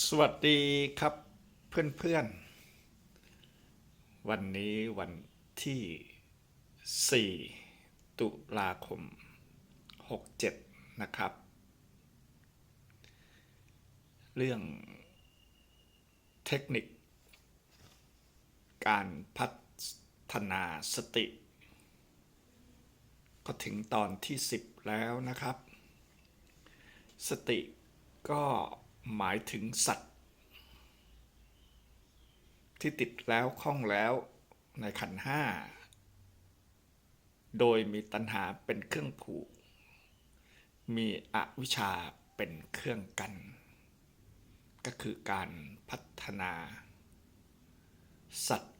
สวัสดีครับเพื่อนๆ วันนี้วันที่ 4 ตุลาคม 67 นะครับ เรื่องเทคนิค การพัฒนาสติ ก็ถึงตอนที่ 10 แล้วนะครับ สติก็ หมายถึงสัตว์ ที่ติดแล้วคล้องแล้วในขันห้า โดยมีตัณหาเป็นเครื่องผูก มีอวิชชาเป็นเครื่องกัน ก็คือการพัฒนา สัตว์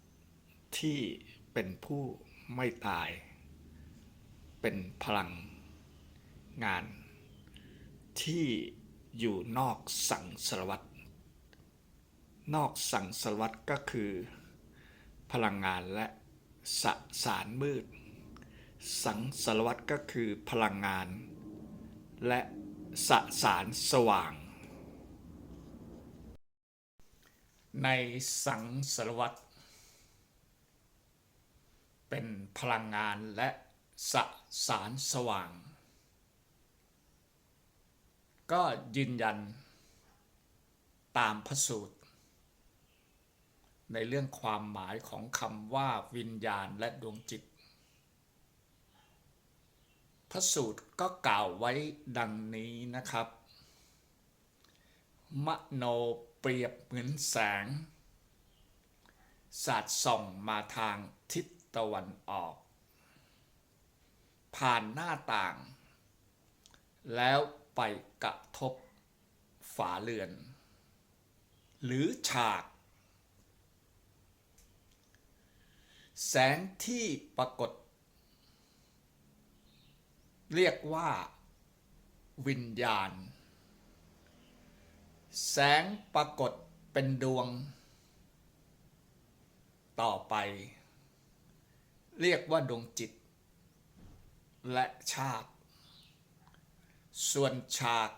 ที่เป็นผู้ไม่ตาย เป็นพลังงานที่ อยู่นอกสังสารวัตรนอกสังสารวัตรก็คือ พลังงานและสสารมืด สังสารวัตรก็คือพลังงาน และสสารสว่าง ในสังสารวัตรเป็นพลังงานและสสารสว่าง ก็ยืนยันตามพระสูตร ในเรื่องความหมายของคำว่าวิญญาณและดวงจิต พระสูตรก็กล่าวไว้ดังนี้นะครับ มโนเปรียบเหมือนแสง สาดส่องมาทางทิศตะวันออก ผ่านหน้าต่าง แล้ว ไปกระทบฝาเรือน หรือฉาก แสงที่ปรากฏ เรียกว่า วิญญาณ แสงปรากฏเป็นดวง ต่อไป เรียกว่าดวงจิต และชาติ ส่วนฉาก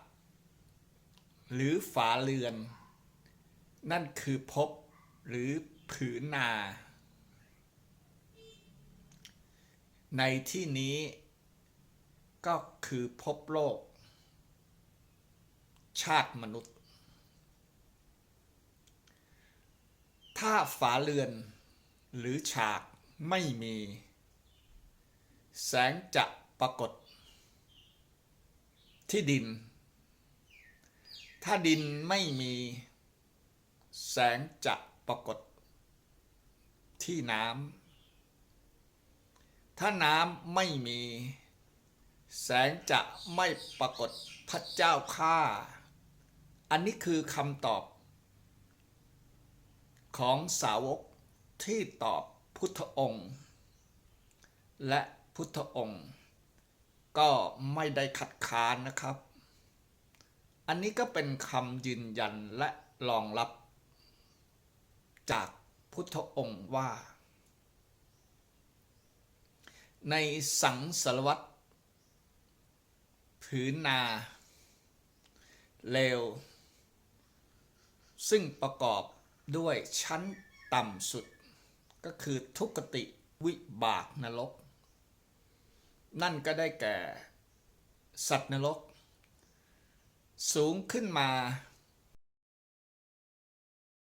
หรือฝาเรือน นั่นคือภพหรือผืนนา ในที่นี้ก็คือภพโลก ชาติมนุษย์ ถ้าฝาเรือนหรือฉากไม่มี แสงจะปรากฏ ที่ดิน ถ้าดินไม่มีแสงจะปรากฏ ที่น้ำถ้าน้ำไม่มี แสงจะไม่ปรากฏพระเจ้าข้าอันนี้คือคำตอบ ของสาวกที่ตอบพุทธองค์ และพุทธองค์ ก็ไม่ได้ขัดค้านนะครับ อันนี้ก็เป็นคำยืนยันและรองรับ จากพุทธองค์ว่า ในสังสารวัตรผืนนาเลว ซึ่งประกอบด้วยชั้นต่ำสุด ก็คือทุกติวิบากนรก นั่นก็ได้แก่ สัตว์นรก สูงขึ้นมา